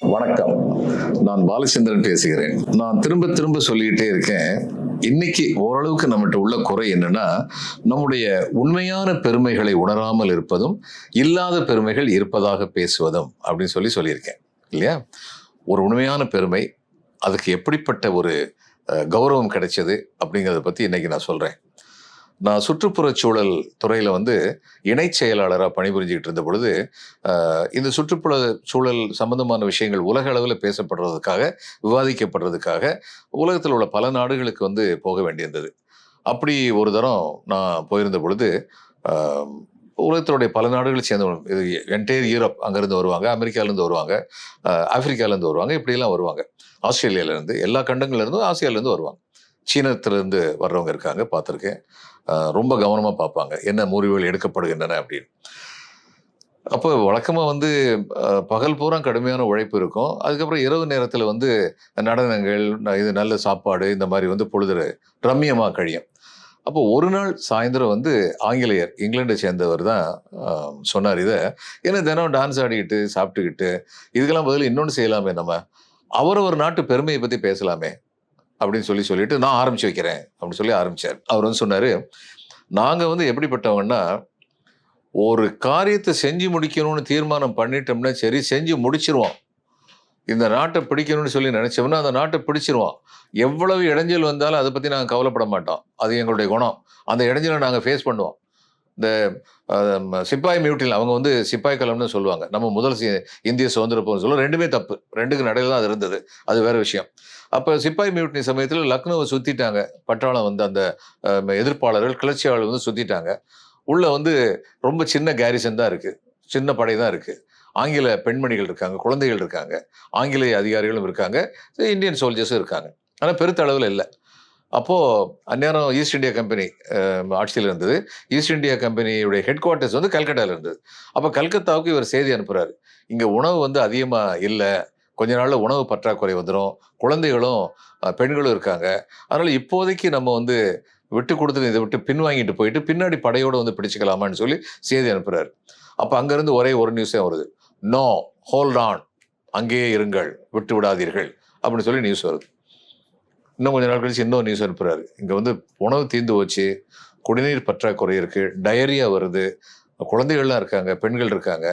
வணக்கம். நான் பாலச்சந்திரன் பேசுகிறேன். நான் திரும்ப திரும்ப சொல்லிக்கிட்டே இருக்கேன். இன்னைக்கு ஓரளவுக்கு நம்மகிட்ட உள்ள குறை என்னன்னா நம்முடைய உண்மையான பெருமைகளை உணராமல் இருப்பதும் இல்லாத பெருமைகள் இருப்பதாக பேசுவதும் அப்படின்னு சொல்லி சொல்லியிருக்கேன். இல்லையா? ஒரு உண்மையான பெருமை அதுக்கு எப்படிப்பட்ட ஒரு கௌரவம் கிடைச்சது அப்படிங்கிறத பற்றி இன்னைக்கு நான் சொல்கிறேன் நான் சுற்றுப்புறச்சூழல் துறையில் வந்து இணைச் செயலாளராக பணிபுரிஞ்சுக்கிட்டு இருந்த பொழுது இந்த சுற்றுப்புற சூழல் சம்பந்தமான விஷயங்கள் உலக அளவில் பேசப்படுறதுக்காக விவாதிக்கப்படுறதுக்காக உலகத்தில் உள்ள பல நாடுகளுக்கு வந்து போக வேண்டியிருந்தது. அப்படி ஒரு தரம் நான் போயிருந்த பொழுது உலகத்தினுடைய பல நாடுகளை சேர்ந்தவங்க இது என்டையர் யூரோப் அங்கேருந்து வருவாங்க அமெரிக்காவிலேருந்து வருவாங்க ஆஃப்ரிக்காவிலேருந்து வருவாங்க இப்படியெல்லாம் வருவாங்க. ஆஸ்திரேலியாவிலேருந்து எல்லா கண்டங்கள்லேருந்தும் ஆசியாவிலேருந்து வருவாங்க. சீனத்திலேருந்து வர்றவங்க இருக்காங்க பார்த்துருக்கேன். ரொம்ப கவனமாக பார்ப்பாங்க. என்ன முறிவுகள் எடுக்கப்படுகின்றன அப்படின்னு. அப்போ வழக்கமாக வந்து பகல் பூரா கடுமையான உழைப்பு இருக்கும். அதுக்கப்புறம் இரவு நேரத்தில் வந்து நடனங்கள் ந- இது நல்ல சாப்பாடு இந்த மாதிரி வந்து பொழுது ரம்மியமாக கழியும். அப்போ ஒரு நாள் சாயந்தரம் வந்து ஆங்கிலேயர் இங்கிலாண்டை சேர்ந்தவர் தான் சொன்னார் இதை. ஏன்னா தினம் டான்ஸ் ஆடிக்கிட்டு சாப்பிட்டுக்கிட்டு இதுக்கெல்லாம் பதில் இன்னொன்று செய்யலாமே நம்ம. அவரவர் நாட்டு பெருமையை பற்றி பேசலாமே. அப்படின்னு சொல்லி சொல்லிட்டு நான் ஆரம்பிச்சு வைக்கிறேன் அப்படின்னு சொல்லி ஆரம்பிச்சார். அவர் வந்து சொன்னார் நாங்கள் வந்து எப்படிப்பட்டவங்கன்னா ஒரு காரியத்தை செஞ்சு முடிக்கணும்னு தீர்மானம் பண்ணிட்டோம்னா சரி செஞ்சு முடிச்சிருவோம். இந்த நாட்டை பிடிக்கணும்னு சொல்லி நினச்சோம்னா அந்த நாட்டை பிடிச்சிருவோம். எவ்வளவு இடைஞ்சல் வந்தாலும் அதை பற்றி நாங்கள் கவலைப்பட மாட்டோம். அது எங்களுடைய குணம். அந்த இடைஞ்சலை நாங்கள் ஃபேஸ் பண்ணுவோம். இந்த சிப்பாய் மியூட்டில் அவங்க வந்து சிப்பாய் கலம்னு சொல்லுவாங்க. நம்ம முதல் இந்திய சுதந்திர போர் சொல்லுவோம். ரெண்டுமே தப்பு. ரெண்டுக்கு நடையில் தான் அது இருந்தது. அது வேறு விஷயம். அப்போ சிப்பாய் மியூட்டினி சமயத்தில் லக்னோவை சுற்றிட்டாங்க பட்டாளம் வந்து அந்த எதிர்ப்பாளர்கள் கிளர்ச்சியாளர்கள் வந்து சுற்றிட்டாங்க உள்ளே வந்து ரொம்ப சின்ன கேரிசன் தான் இருக்குது சின்ன படை தான் இருக்குது ஆங்கில பெண்மணிகள் இருக்காங்க குழந்தைகள் இருக்காங்க ஆங்கிலேய அதிகாரிகளும் இருக்காங்க இந்தியன் சோல்ஜர்ஸும் இருக்காங்க. ஆனால் பெருத்த அளவில் இல்லை. அப்போது அந்நேரம் ஈஸ்ட் இந்தியா கம்பெனி ஆட்சியில் இருந்தது. ஈஸ்ட் இந்தியா கம்பெனியுடைய ஹெட் குவார்ட்டர்ஸ் வந்து கல்கட்டாவில் இருந்தது. அப்போ கல்கத்தாவுக்கு இவர் செய்தி அனுப்புகிறாரு இங்கே உணவு வந்து அதிகமாக இல்லை. கொஞ்ச நாளில் உணவு பற்றாக்குறை வந்துடும் குழந்தைகளும் பெண்களும் இருக்காங்க. அதனால் இப்போதைக்கு நம்ம வந்து விட்டு கொடுத்து இதை விட்டு பின்வாங்கிட்டு போயிட்டு பின்னாடி படையோடு வந்து பிடிச்சிக்கலாமான்னு சொல்லி செய்தி அனுப்புகிறாரு அப்போ அங்கேருந்து ஒரே ஒரு நியூஸே வருது. நோ ஹோல்ட் ஆன் அங்கேயே இருங்கள். விட்டு விடாதீர்கள். அப்படின்னு சொல்லி நியூஸ் வருது. இன்னும் கொஞ்ச நாள் கழிச்சு இன்னொரு நியூஸ் அனுப்புறாரு. இங்கே வந்து உணவு தீர்ந்து போச்சு. குடிநீர் பற்றாக்குறை இருக்கு. டயரியா வருது. குழந்தைகள்லாம் இருக்காங்க பெண்கள் இருக்காங்க.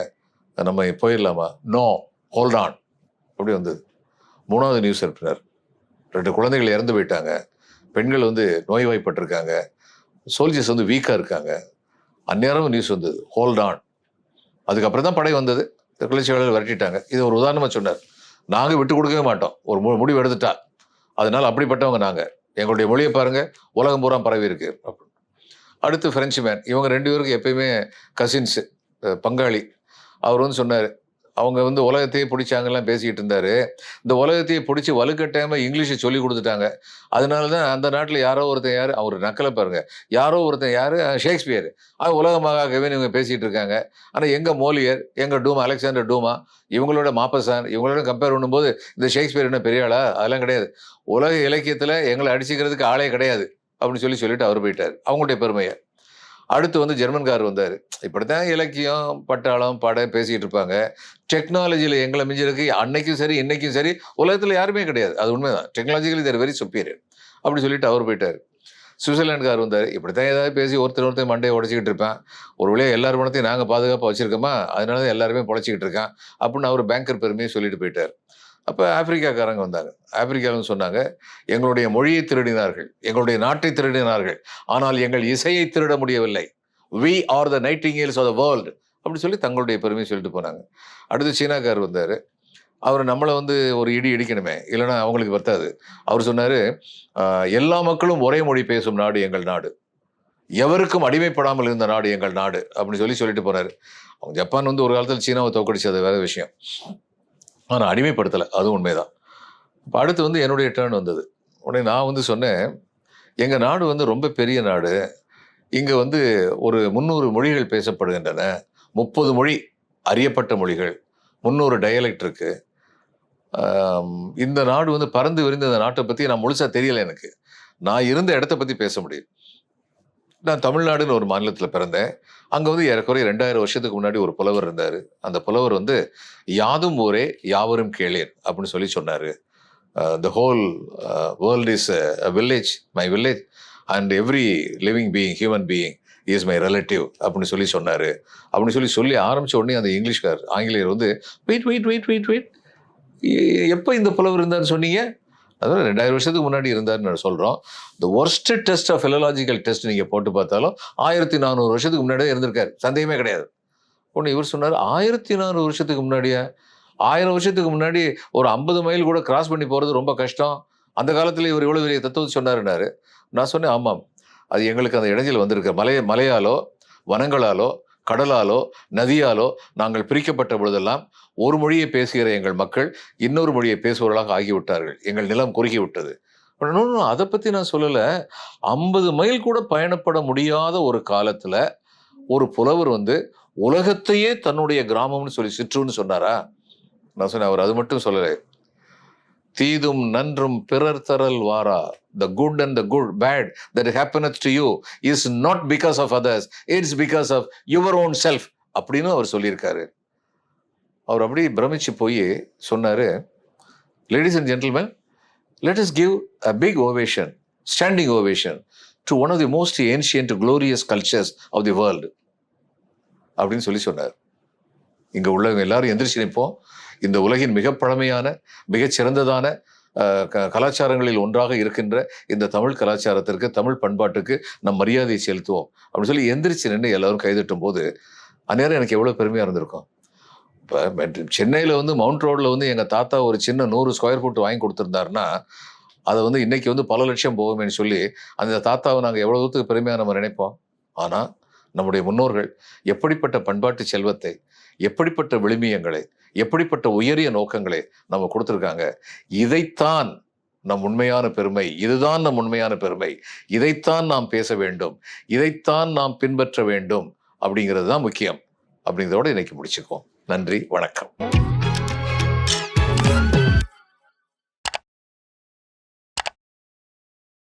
நம்ம போயிடலாமா? நோ ஹோல்ட் ஆன் அப்படி வந்தது மூணாவது நியூஸ் அனுப்பினார். ரெண்டு குழந்தைகள் இறந்து போயிட்டாங்க. பெண்கள் வந்து நோய்வாய்ப்பட்டிருக்காங்க. சோல்ஜர்ஸ் வந்து வீக்காக இருக்காங்க. அந்நேரம் நியூஸ் வந்தது. ஹோல்ட் ஆன் அதுக்கப்புறம் தான் படை வந்தது. கிளர்ச்சியாளர்கள் விரட்டிட்டாங்க. இது ஒரு உதாரணமாக சொன்னார். நாங்கள் விட்டு கொடுக்கவே மாட்டோம். ஒரு மு- முடிவு எடுத்துட்டா. அதனால் அப்படிப்பட்டவங்க நாங்கள் எங்களுடைய மொழியை பாருங்கள் உலகம் பூரா பரவி இருக்கு. அப்படின்னு. அடுத்து ஃப்ரெஞ்சு மேன் இவங்க ரெண்டு பேருக்கு எப்பயுமே கசின்ஸு பங்காளி. அவர் வந்து சொன்னார் அவங்க வந்து உலகத்தையே பிடிச்சாங்கலாம் பேசிக்கிட்டு இருந்தாரு. இந்த உலகத்தையே பிடிச்சி வலுக்கட்டாயமாக இங்கிலீஷை சொல்லி கொடுத்துட்டாங்க. அதனால தான் அந்த நாட்டில் யாரோ ஒருத்தன் யார் அவர் நக்கலை பாருங்க. யாரோ ஒருத்தன் யார்? ஷேக்ஸ்பியர். அது உலகமாகவே இவங்க பேசிகிட்டு இருக்காங்க. ஆனால் எங்கள் மோலியர் எங்கள் டூமா அலெக்சாண்டர் டூமா இவங்களோட மாப்பசான் இவங்களோட கம்பேர் பண்ணும்போது இந்த ஷேக்ஸ்பியர் என்ன பெரிய ஆளா? அதெல்லாம் கிடையாது. உலக இலக்கியத்தில் எங்களை அடிச்சுக்கிறதுக்கு ஆளே கிடையாது. அப்படின்னு சொல்லி சொல்லிட்டு அவர் போயிட்டார். அவங்களுடைய பெருமையை. அடுத்து வந்து ஜெர்மன்கார் வந்தார். இப்படித்தான் இலக்கியம் பட்டாளம் படை பேசிக்கிட்டு இருப்பாங்க. டெக்னாலஜியில் எங்களை மிஞ்சிருக்கு அன்னைக்கும் சரி இன்னைக்கும் சரி உலகத்தில் யாருமே கிடையாது. அது உண்மைதான். டெக்னாலஜிக்கலி தேர் வெரி சுப்பீரியர் அப்படி சொல்லிட்டு அவர் போயிட்டார். சுவிட்சர்லாண்டுக்கார் வந்தார். இப்படித்தான் ஏதாவது பேசி ஒருத்தர் ஒருத்தர் மண்டையை உடச்சிக்கிட்டு இருப்பேன். ஒரு வழியாக எல்லார் பணத்தையும் நாங்கள் பாதுகாப்பாக வச்சிருக்கோமா? அதனால தான் எல்லாருமே பொழைச்சிக்கிட்டு இருக்கான். அப்படின்னு அவர் பேங்கர் பெருமையை சொல்லிட்டு போயிட்டார். அப்போ ஆப்பிரிக்காக்காரங்க வந்தாங்க. ஆப்பிரிக்காவில் சொன்னாங்க எங்களுடைய மொழியை திருடினார்கள் எங்களுடைய நாட்டை திருடினார்கள் ஆனால் எங்கள் இசையை திருட முடியவில்லை. We are the nightingales of the world அப்படி சொல்லி தங்களுடைய பெருமையை சொல்லிட்டு போனாங்க. அடுத்து சீனாக்கார் வந்தார். அவர் நம்மளை வந்து ஒரு இடி இடிக்கணுமே இல்லைன்னா அவங்களுக்கு பத்தாது. அவர் சொன்னார் எல்லா மக்களும் ஒரே மொழி பேசும் நாடு எங்கள் நாடு. எவருக்கும் அடிமைப்படாமல் இருந்த நாடு எங்கள் நாடு. அப்படின்னு சொல்லி சொல்லிட்டு போனார். அவங்க ஜப்பான் வந்து ஒரு காலத்தில் சீனாவை தோக்கடிச்சு அது வேறு விஷயம். ஆனால் அடிமைப்படுத்தலை. அதுவும் உண்மைதான். இப்போ அடுத்து வந்து என்னுடைய டேர்ன் வந்தது. உடனே நான் வந்து சொன்னேன் எங்கள் நாடு வந்து ரொம்ப பெரிய நாடு. இங்கே வந்து ஒரு முந்நூறு மொழிகள் பேசப்படுகின்றன. முப்பது மொழி அறியப்பட்ட மொழிகள். முந்நூறு டயலெக்ட் இருக்கு. இந்த நாடு வந்து பறந்து விரிந்த இந்த நாட்டை பற்றி நான் முழுசாக தெரியலை எனக்கு. நான் இருந்த இடத்த பற்றி பேச முடியும். நான் தமிழ்நாடுன்னு ஒரு மாநிலத்தில் பிறந்தேன். அங்கே வந்து ஏறக்குறைய ரெண்டாயிரம் வருஷத்துக்கு முன்னாடி ஒரு புலவர் இருந்தார். அந்த புலவர் வந்து யாதும் ஊரே யாவரும் கேளேன் அப்படின்னு சொல்லி சொன்னார். The whole world is village my village and every living being human being is my relative அப்படின்னு சொல்லி சொன்னார். அப்படின்னு சொல்லி சொல்லி ஆரம்பிச்ச உடனே அந்த இங்கிலீஷ்கார் ஆங்கிலேயர் வந்து wait wait wait wait wait எப்போ இந்த புலவர் இருந்தார்னு சொன்னீங்க? அதாவது ரெண்டாயிரம் வருஷத்துக்கு முன்னாடி இருந்தாருன்னு சொல்கிறோம் இந்த worst test of philological test நீங்கள் போட்டு பார்த்தாலும் ஆயிரத்தி நானூறு வருஷத்துக்கு முன்னாடியே இருந்திருக்காரு. சந்தேகமே கிடையாது. ஒன்று இவர் சொன்னார் ஆயிரத்தி நானூறு வருஷத்துக்கு முன்னாடியே ஆயிரம் வருஷத்துக்கு முன்னாடி ஒரு ஐம்பது மைல் கூட கிராஸ் பண்ணி போகிறது ரொம்ப கஷ்டம். அந்த காலத்தில் இவர் இவ்வளோ பெரிய தத்துவத்தை சொன்னாருன்னாரு. நான் சொன்னேன் ஆமாம். அது எங்களுக்கு அந்த இடைஞ்சல் வந்திருக்கு. மலை மலையாலோ வனங்களாலோ கடலாலோ நதியாலோ நாங்கள் பிரிக்கப்பட்ட பொழுதெல்லாம் ஒரு மொழியை பேசுகிற எங்கள் மக்கள் இன்னொரு மொழியை பேசுபவர்களாக ஆகிவிட்டார்கள். எங்கள் நிலம் குறுகிவிட்டது. அதை பற்றி நான் சொல்லலை. ஐம்பது மைல் கூட பயணப்பட முடியாத ஒரு காலத்தில் ஒரு புலவர் வந்து உலகத்தையே தன்னுடைய கிராமம்னு சொல்லி சிற்றுன்னு சொன்னாரா? நான் சொன்னேன் அவர் அது மட்டும் சொல்லலை. தீதும் நன்றும் பிறர் தரல் வாரா. The good and the good bad that happens to you is not because of others it's because of your own self அப்படின்னு அவர் சொல்லியிருக்காரு. அவர் அப்படி பிரமிச்சு போய் சொன்னார் ladies and gentlemen let us give a big ovation standing ovation to one of the most ancient glorious cultures of the world அப்படின்னு சொல்லி சொன்னார். இங்கே உள்ளவங்க எல்லாரும் எந்திரிச்சு நிற்போம். இந்த உலகின் மிக பழமையான மிகச் சிறந்ததான க- கலாச்சாரங்களில் ஒன்றாக இருக்கின்ற இந்த தமிழ் கலாச்சாரத்திற்கு தமிழ் பண்பாட்டுக்கு நம் மரியாதையை செலுத்துவோம். அப்படின்னு சொல்லி எந்திரிச்சு நின்று எல்லாரும் கைதட்டும் போது அந்நேரம் எனக்கு எவ்வளோ பெருமையாக இருந்திருக்கும். இப்போ சென்னையில் வந்து மவுண்ட் ரோடில் வந்து எங்கள் தாத்தா ஒரு சின்ன நூறு ஸ்கொயர் ஃபுட் வாங்கி கொடுத்துருந்தாருன்னா அதை வந்து இன்னைக்கு வந்து பல லட்சம் போகுமேன்னு சொல்லி அந்த தாத்தாவை நாங்கள் எவ்வளோ தூரத்துக்கு பெருமையாக நம்ம நினைப்போம். ஆனால் நம்முடைய முன்னோர்கள் எப்படிப்பட்ட பண்பாட்டு செல்வத்தை எப்படிப்பட்ட விழுமியங்களை எப்படிப்பட்ட உயரிய நோக்கங்களை நம்ம கொடுத்துருக்காங்க. இதைத்தான் நம் உண்மையான பெருமை இதுதான் நம் உண்மையான பெருமை இதைத்தான் நாம் பேச வேண்டும் இதைத்தான் நாம் பின்பற்ற வேண்டும் அப்படிங்கிறது தான் முக்கியம். அப்படிங்கிறதோட இன்னைக்கு முடிச்சுக்குவோம். நன்றி வணக்கம்.